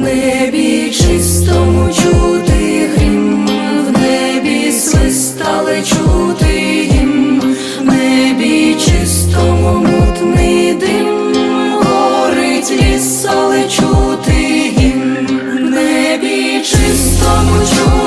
небі чистому чути грім, в небі свистали чути їм, в небі чистому мутний дим, горить ліс, але чути їм, в небі чистому чути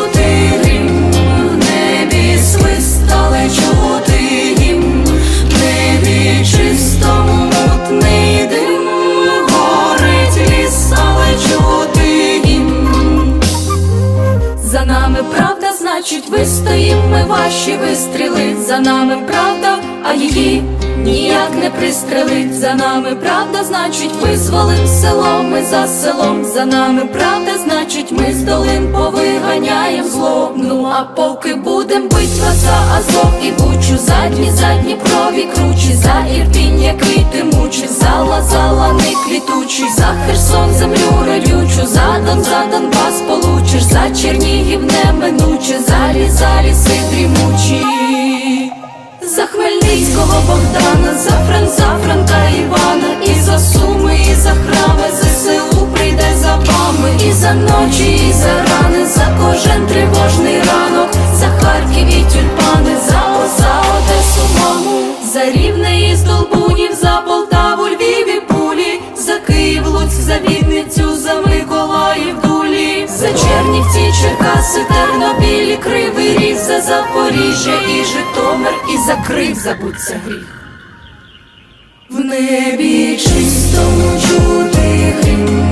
нами правда, значить, вистоїм ми ваші вистріли. За нами правда, а її ніяк не пристрелить. За нами правда, значить, визволим село, ми за селом. За нами правда, значить, ми з долин повиганяєм зло. Ну а поки будем бить вас за Азов і бучу, задні, задні прові кручі, за Ірпінь, який ти мучив, за лазалани квітучий, за Херсон землю родючу, за Дон, за Донбас получиш, за Чернігів неминуче, за ліс, за ліси дрімучі. За Хмельницького Богдана, за Фран, за Франка Івана, і за суми, і за храми, ЗСУ прийде за вами, і за ночі, і за рани, за кожен тривожний ранок, за Харків і тюльпани, за О, за Одесу, маму, за рівне і Здолбунів, за Полтаву, Львів і Пулі, за Київ, Луцьк, за за Миколаїв, За Чернівці, Черкаси, Тернопіль, Кривий Ріг, за Запоріжжя і Житомир, і за Крив забудься гріх. В небі чистому чути грім,